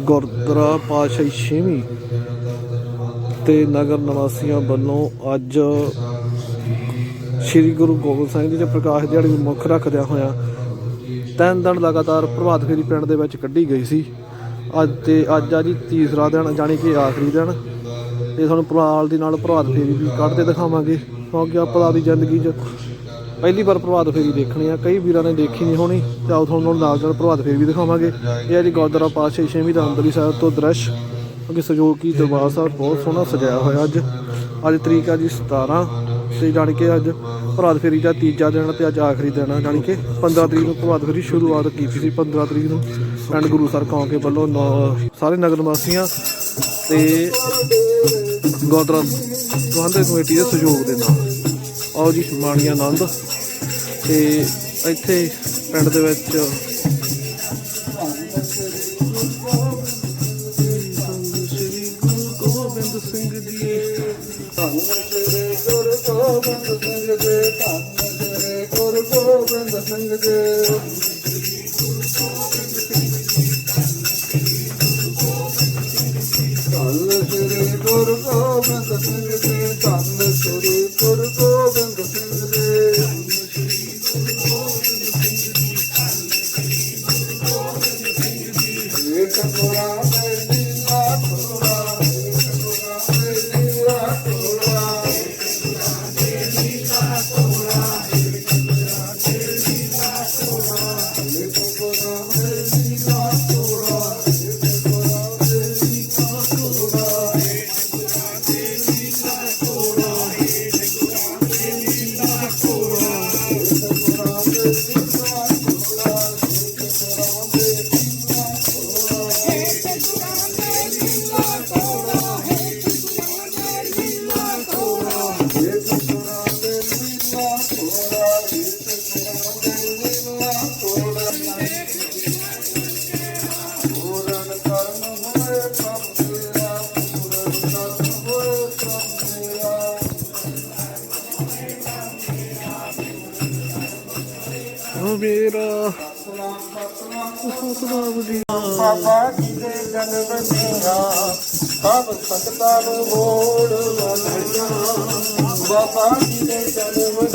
ਗੁਰਦੁਆਰਾ ਪਾਤਸ਼ਾਹੀ ਛੇਵੀਂ ਤੇ ਨਗਰ ਨਿਵਾਸੀਆਂ ਵੱਲੋਂ ਅੱਜ ਸ੍ਰੀ ਗੁਰੂ ਗੋਬਿੰਦ ਸਿੰਘ ਜੀ ਦੇ ਪ੍ਰਕਾਸ਼ ਦਿਹਾੜੇ ਨੂੰ ਮੁੱਖ ਰੱਖਦਿਆਂ ਹੋਇਆਂ ਤਿੰਨ ਦਿਨ ਲਗਾਤਾਰ ਪ੍ਰਭਾਤ ਫੇਰੀ ਪਿੰਡ ਦੇ ਵਿੱਚ ਕੱਢੀ ਗਈ ਸੀ। ਅੱਜ ਤੇ ਅੱਜ ਆ ਜੀ ਤੀਸਰਾ ਦਿਨ, ਜਾਣੀ ਕਿ ਆਖਰੀ ਦਿਨ। ਤੇ ਤੁਹਾਨੂੰ ਪ੍ਰਾਲ ਦੀ ਨਾਲ ਪ੍ਰਭਾਤ ਫੇਰੀ ਵੀ ਕੱਢਦੇ ਦਿਖਾਵਾਂਗੇ। ਕਿਉਂਕਿ ਆਪਾਂ ਆਪਦੀ ਜ਼ਿੰਦਗੀ 'ਚ ਪਹਿਲੀ ਵਾਰ ਪ੍ਰਭਾਤ ਫੇਰੀ ਦੇਖਣੀ ਆ। ਕਈ ਵੀਰਾਂ ਨੇ ਦੇਖੀ ਨਹੀਂ ਹੋਣੀ, ਤੇ ਆਓ ਤੁਹਾਨੂੰ ਨਾਲ ਨਾਲ ਪ੍ਰਭਾਤ ਫੇਰੀ ਵੀ ਦਿਖਾਵਾਂਗੇ। ਇਹ ਹੈ ਜੀ ਗੁਰਦੁਆਰਾ ਪਾਤਸ਼ਾਹ ਛੇਵੀਂ ਦਾ ਅੰਦਰਲੀ ਸਾਹਿਬ ਤੋਂ ਦ੍ਰਿਸ਼। ਕਿਉਂਕਿ ਸਜੋਕੀ ਦਰਬਾਰ ਸਾਹਿਬ ਬਹੁਤ ਸੋਹਣਾ ਸਜਾਇਆ ਹੋਇਆ ਅੱਜ। ਅੱਜ ਤਰੀਕ ਆ ਜੀ 17 ਤੇ ਜਾਣੀ ਕਿ ਅੱਜ ਪ੍ਰਭਾਤ ਫੇਰੀ ਦਾ ਤੀਜਾ ਦਿਨ ਤੇ ਅੱਜ ਆਖਰੀ ਦਿਨ ਆ। ਜਾਣੀ ਕਿ 15 ਤਰੀਕ ਨੂੰ ਪ੍ਰਭਾਤ ਫੇਰੀ ਸ਼ੁਰੂਆਤ ਕੀਤੀ ਸੀ 15 ਤਰੀਕ ਨੂੰ। ਪਿੰਡ ਗੁਰੂ ਸਰ ਕੌਂਕੇ ਵੱਲੋਂ ਨੌ- ਸਾਰੇ ਨਗਰ ਵਾਸੀਆਂ ਤੇ ਗੁਰਦੁਆਰਾ ਪ੍ਰਬੰਧਕ ਕਮੇਟੀ ਦੇ ਸਹਿਯੋਗ ਦੇ ਨਾਲ। ਆਓ ਜੀ ਮਾਣੀਆ ਆਨੰਦ। ਤੇ ਇੱਥੇ ਪਿੰਡ ਦੇ ਵਿੱਚ ਸ੍ਰੀ ਗੁਰੂ ਗੋਬਿੰਦ ਸਿੰਘ ਜੀ ਧੰਨ ਸ੍ਰੀ ਗੁਰੂ ਗੋਬਿੰਦ ਸਿੰਘ ਜੀ। ਇੱਕ ਪੁਰਾਣ ਮੇਰਾ। ਸਤਨਾਮ ਸਤਨਾਮ ਬਾਬਾ ਜੀ ਦੇ ਜਨਮ ਦਿਨਾ ਸਭ ਸੰਗਤਾਂ ਨੂੰ ਮੋੜ ਲਾਇਆ ਬਾਬਾ ਜੀ ਦੇ ਜਨਮ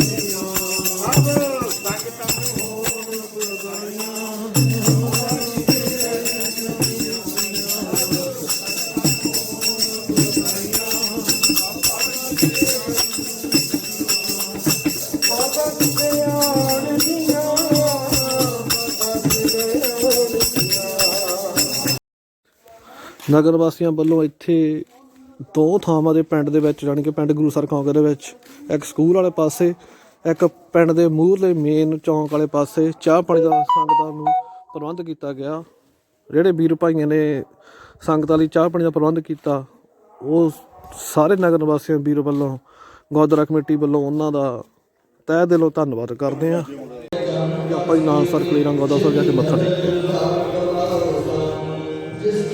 ਨਗਰ ਵਾਸੀਆਂ ਵੱਲੋਂ ਇੱਥੇ ਦੋ ਥਾਵਾਂ ਦੇ ਪਿੰਡ ਦੇ ਵਿੱਚ, ਜਾਣੀ ਕਿ ਪਿੰਡ ਗੁਰੂ ਸਰ ਕੌਂਕੇ ਦੇ ਵਿੱਚ, ਇੱਕ ਸਕੂਲ ਵਾਲੇ ਪਾਸੇ, ਇੱਕ ਪਿੰਡ ਦੇ ਮੂਹਰਲੇ ਮੇਨ ਚੌਂਕ ਵਾਲੇ ਪਾਸੇ ਚਾਹ ਪਾਣੀ ਦਾ ਸੰਗਤਾਂ ਨੂੰ ਪ੍ਰਬੰਧ ਕੀਤਾ ਗਿਆ। ਜਿਹੜੇ ਵੀਰ ਭਾਈਆਂ ਨੇ ਸੰਗਤਾਂ ਲਈ ਚਾਹ ਪਾਣੀ ਦਾ ਪ੍ਰਬੰਧ ਕੀਤਾ, ਉਹ ਸਾਰੇ ਨਗਰ ਵਾਸੀਆਂ ਵੀਰ ਵੱਲੋਂ ਗੁਰਦੁਆਰਾ ਕਮੇਟੀ ਵੱਲੋਂ ਉਹਨਾਂ ਦਾ ਤਹਿ ਦਿਲੋਂ ਧੰਨਵਾਦ ਕਰਦੇ ਹਾਂ। ਆਪਾਂ ਜੀ ਨਾਲ ਸਰ ਕਲੀਰਾਂ ਗੁਰਦੁਆਰਾ ਸਾਹਿਬ ਜਾ ਕੇ ਮੱਥਾ ਟੇਕਦੇ